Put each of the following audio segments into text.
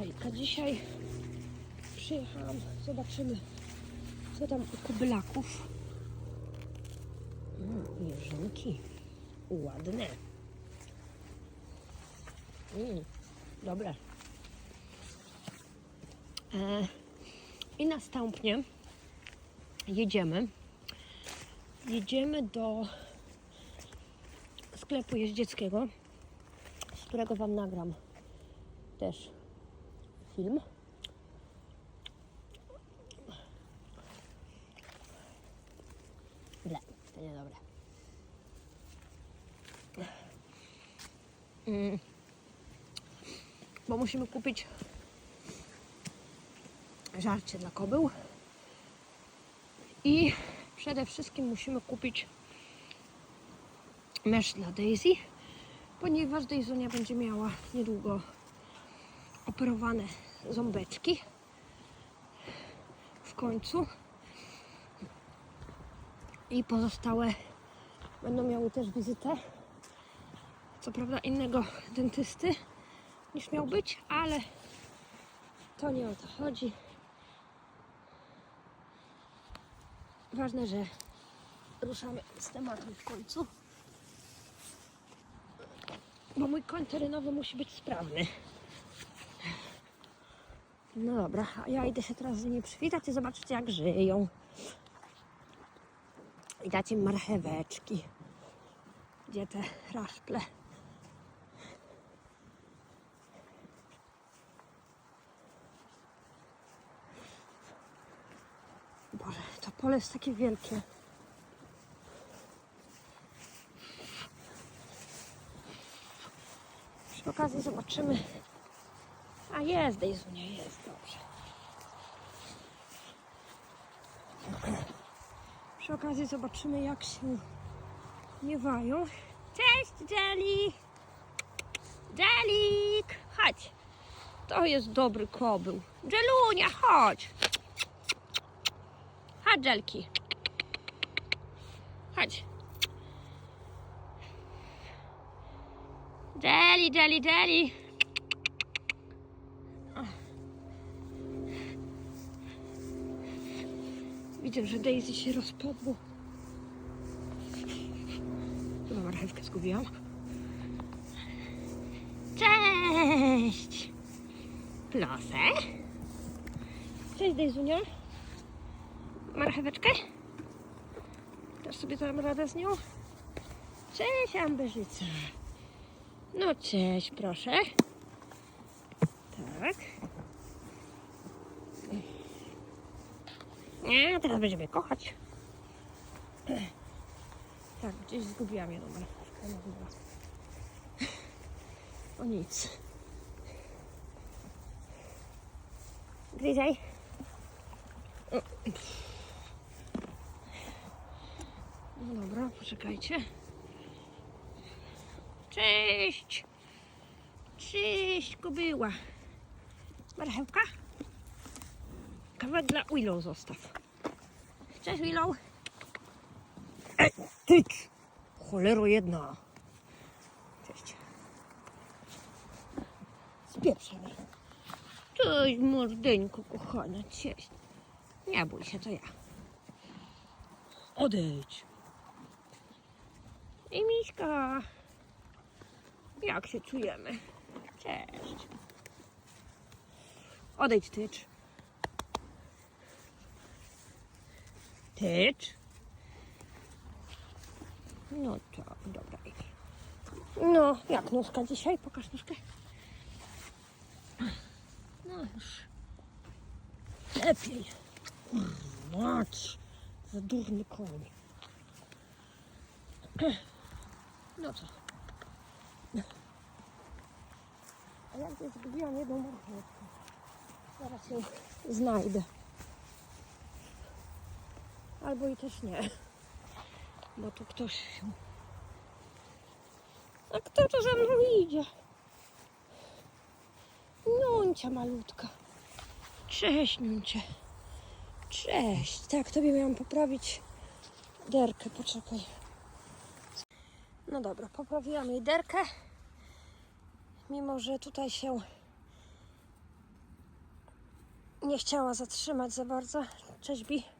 Agnieszka. Dzisiaj przyjechałam, zobaczymy co tam u kubylaków. Mm, jeżynki. Ładne. Mm, dobre. E, I następnie jedziemy. Jedziemy do sklepu jeździeckiego, z którego Wam nagram też film. Ble, to. Mm. Bo musimy kupić żarcie dla kobył i przede wszystkim musimy kupić mesz dla Daisy, ponieważ Daisonia będzie miała niedługo operowane ząbeczki. W końcu. I pozostałe będą miały też wizytę. Co prawda innego dentysty niż miał być, ale to nie o to chodzi. Ważne, że ruszamy z tematem w końcu. Bo mój koń terenowy musi być sprawny no dobra, a ja idę się teraz z nimi przywitać i jak żyją. I dać im marcheweczki. Gdzie te raszple? Boże, to pole jest takie wielkie. Przy okazji zobaczymy, a jest, Dejzunia, jest, dobrze. Przy okazji zobaczymy, jak się miewają. Cześć, Jelly! Jelik! Chodź! To jest dobry kobył. Jelunia, chodź! Chodź, Jelki. Chodź. Jelly, Jelly, Jelly. Widzę, że Daisy się rozpadło. Chyba marchewkę zgubiłam. Cześć! Plosę. Cześć Daizunia. Marcheweczkę? Też sobie dam radę z nią? Cześć Amberzyca. No cześć, proszę. Tak. Nie, teraz będziemy kochać. Tak, gdzieś zgubiłam. No chyba. O nic. Gryzaj. No dobra, poczekajcie. Cześć! Cześć, kobyła. Marchewka? Kawałek dla Willow zostaw. Cześć Willow. Ej, ty! Cholero jedna. Cześć. Spieprzaj. Cześć mordeńko kochana, cześć. Nie bój się, to ja. Odejdź. I Miśka. Jak się czujemy? Cześć. Odejdź, tycz. Tycz. No to, dobra. No, jak nóżka dzisiaj? Pokaż nóżkę. No już. Lepiej. Mać. Za durny koń. No co? A ja gdzieś zgubiłam jedną marchewkę. Zaraz ją znajdę. Albo i też nie. Bo tu ktoś się... A kto to za mną idzie? Nuncia malutka. Cześć, Nuncia. Cześć. Tak, tobie miałam poprawić derkę. Poczekaj. No dobra, poprawiłam jej derkę. Mimo, że tutaj się nie chciała zatrzymać za bardzo. Cześć, Bi.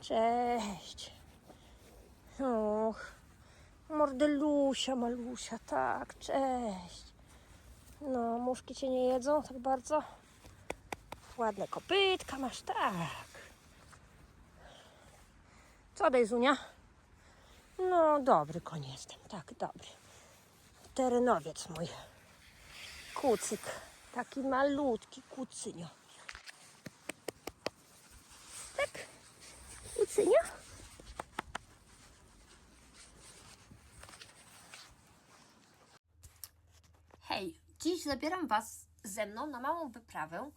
Cześć. Och, mordelusia, malusia, tak, cześć. No, muszki cię nie jedzą tak bardzo. Ładne kopytka masz, tak. Co daj? No, dobry koń jestem, tak, dobry. Terenowiec mój. Kucyk. Taki malutki kucynio. Tak? Kucynio? Hej, dziś zabieram Was ze mną na małą wyprawę,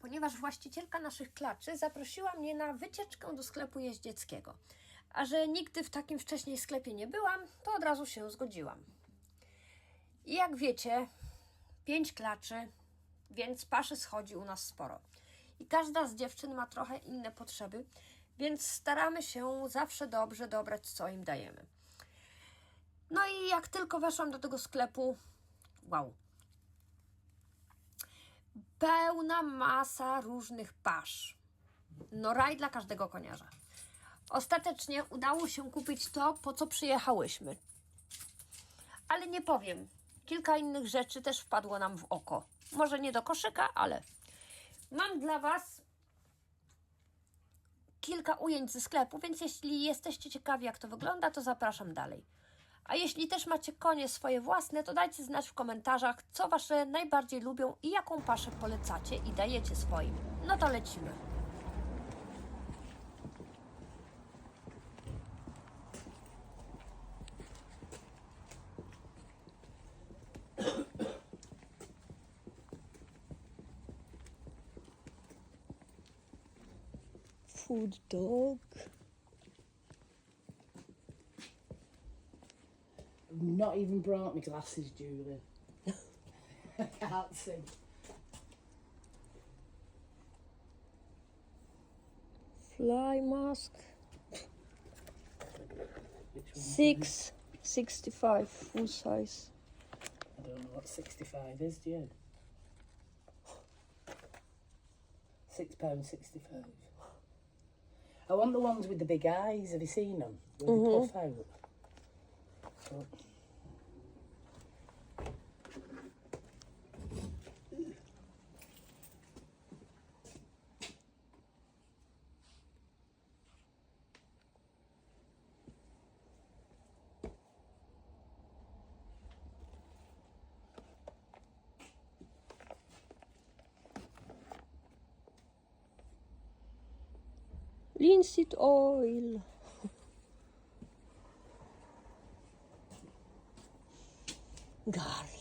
ponieważ właścicielka naszych klaczy zaprosiła mnie na wycieczkę do sklepu jeździeckiego. A że nigdy w takim wcześniej sklepie nie byłam, to od razu się zgodziłam. I jak wiecie, pięć klaczy, więc paszy schodzi u nas sporo. I każda z dziewczyn ma trochę inne potrzeby, więc staramy się zawsze dobrze dobrać, co im dajemy. No i jak tylko weszłam do tego sklepu, wow. Pełna masa różnych pasz. No raj dla każdego koniarza. Ostatecznie udało się kupić to, po co przyjechałyśmy. Ale nie powiem, kilka innych rzeczy też wpadło nam w oko. Może nie do koszyka, ale mam dla Was kilka ujęć ze sklepu, więc jeśli jesteście ciekawi, jak to wygląda, to zapraszam dalej. A jeśli też macie konie swoje własne, to dajcie znać w komentarzach, co Wasze najbardziej lubią i jaką paszę polecacie i dajecie swoim. No to lecimy. Food dog. I've not even brought my glasses, Julie. I can't see. Fly mask. Which one? Six sixty five full size. I don't know what 65 is, do you? Six pound sixty-five. I want the ones with the big eyes. Have you seen them? Where they puff mm-hmm. out. But Linseed oil. Garlic.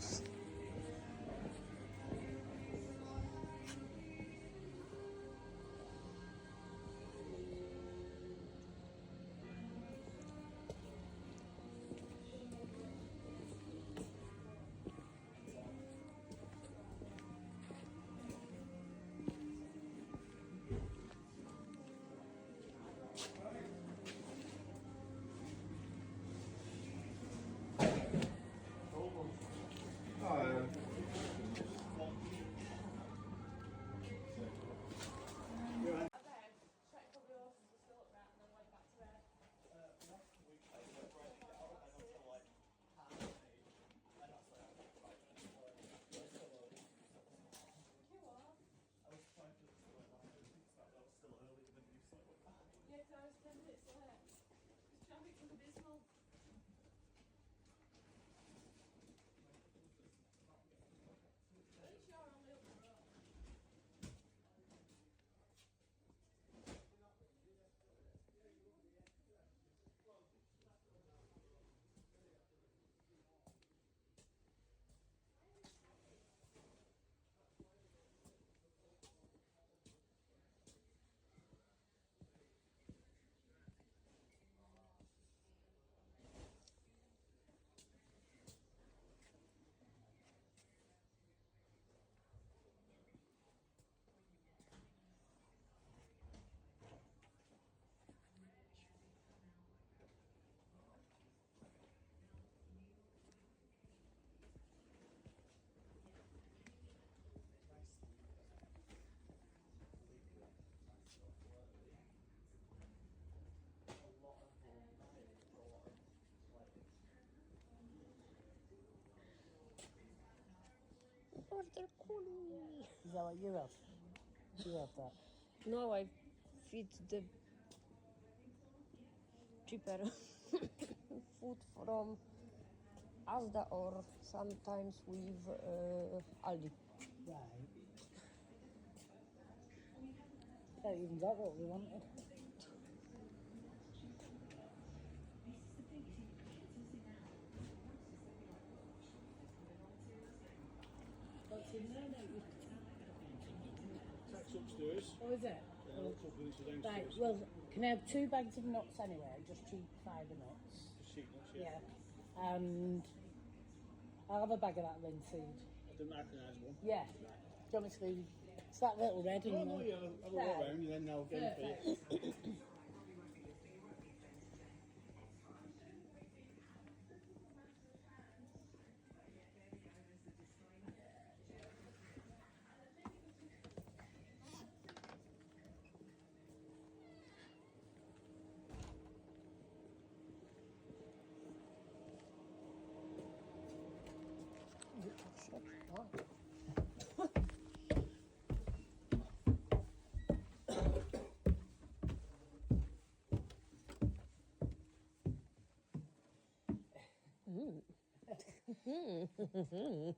Peace. Calling me. Is that what you have? You have that. No, I feed the cheaper food from Asda or sometimes with uh, Aldi. Right. Haven't even got what we wanted. What's in there now? That's upstairs. Oh, is it? Yeah, a couple of inches Right, well, can I have two bags of nuts anyway? Just cheap fibre nuts. Just sheep nuts, yeah. Yeah. And I'll have a bag of that linseed. I didn't recognise one. Yeah. Do you want me to leave? It's that little red Oh, no, yeah, I'll have a walk around and then I'll for you. Perfect.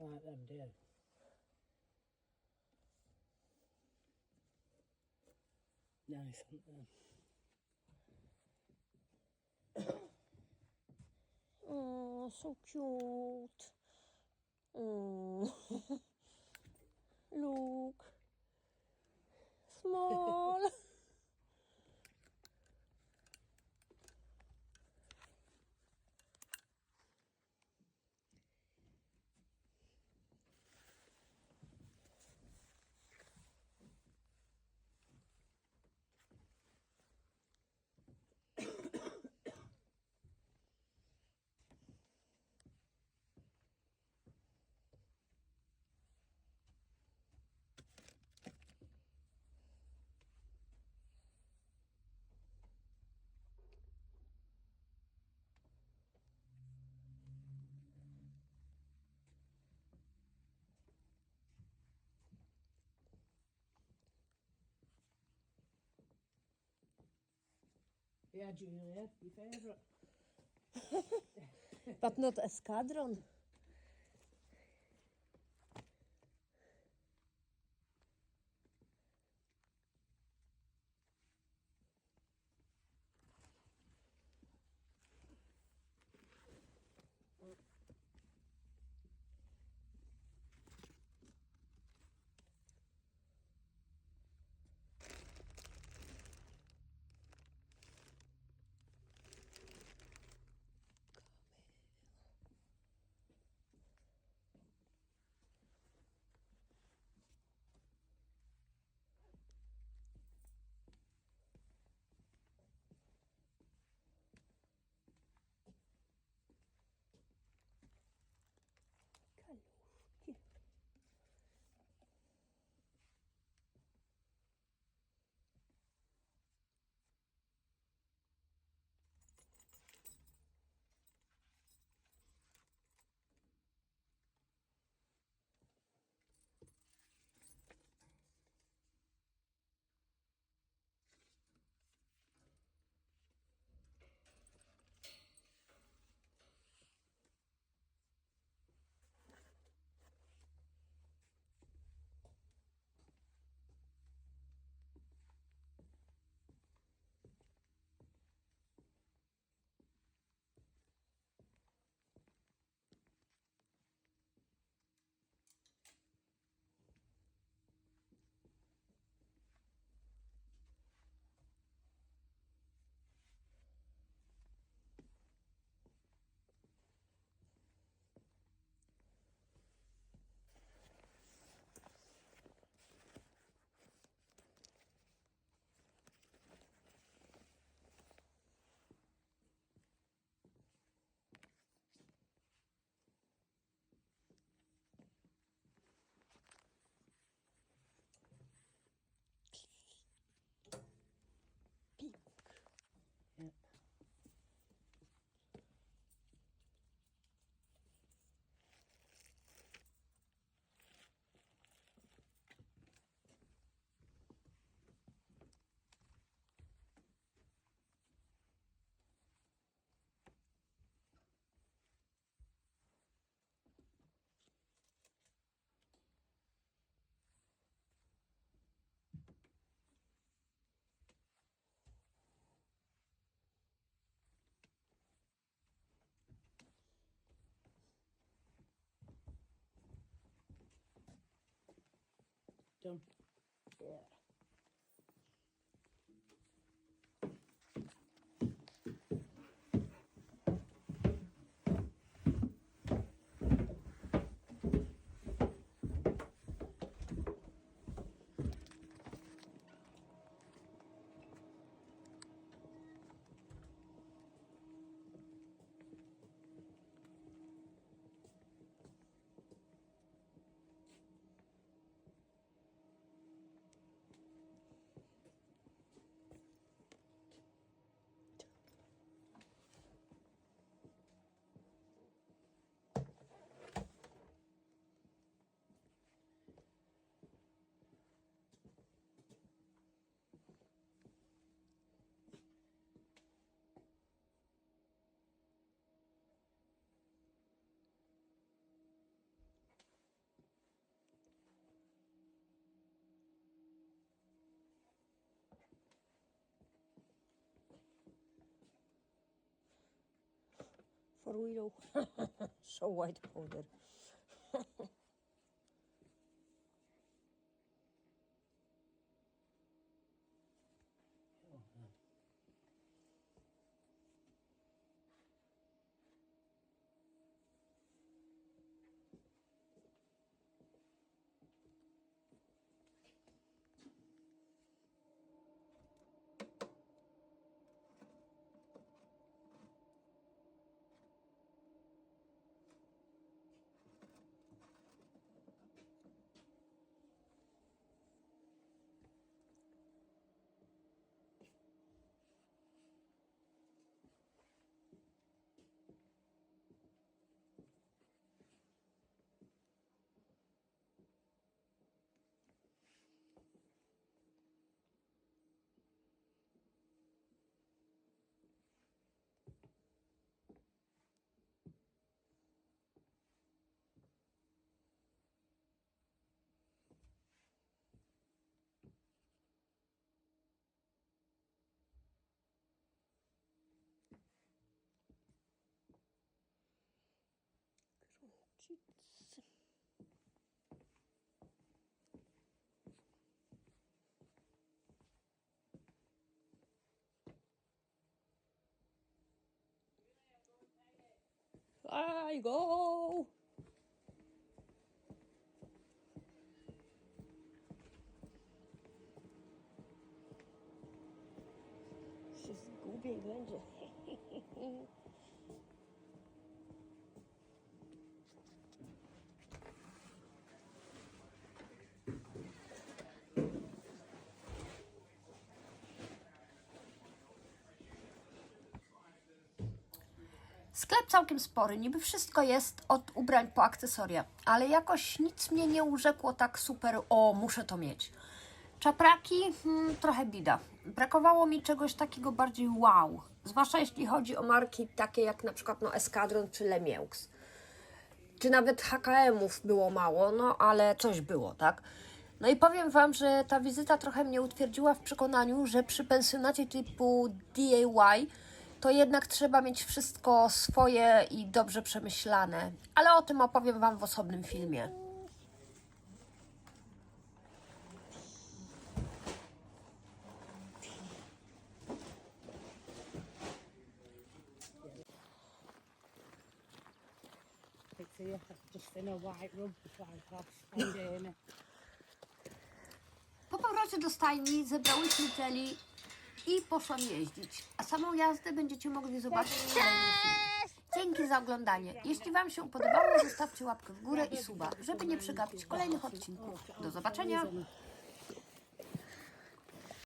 I like them, do. Nice? Oh, so cute. Oh. Look. Small. Juliet, favorite. but not a squadron. Done. Yeah. So white wijd. powder. Gruncic. I go. Się zgubię i będzie. Sklep całkiem spory, niby wszystko jest od ubrań po akcesoria, ale jakoś nic mnie nie urzekło tak super, o muszę to mieć. Czapraki, hmm, trochę bida. Brakowało mi czegoś takiego bardziej wow, zwłaszcza jeśli chodzi o marki takie jak na przykład no Escadron czy Lemieux. Czy nawet HKM-ów było mało, no ale coś było, tak? No i powiem Wam, że ta wizyta trochę mnie utwierdziła w przekonaniu, że przy pensjonacie typu DIY to jednak trzeba mieć wszystko swoje i dobrze przemyślane. Ale o tym opowiem Wam w osobnym filmie. Po powrocie do stajni zebrałyśmy Jelly i poszłam jeździć. A samą jazdę będziecie mogli zobaczyć w. Dzięki za oglądanie. Jeśli Wam się podobało, zostawcie łapkę w górę i suba, żeby nie przegapić kolejnych odcinków. Do zobaczenia!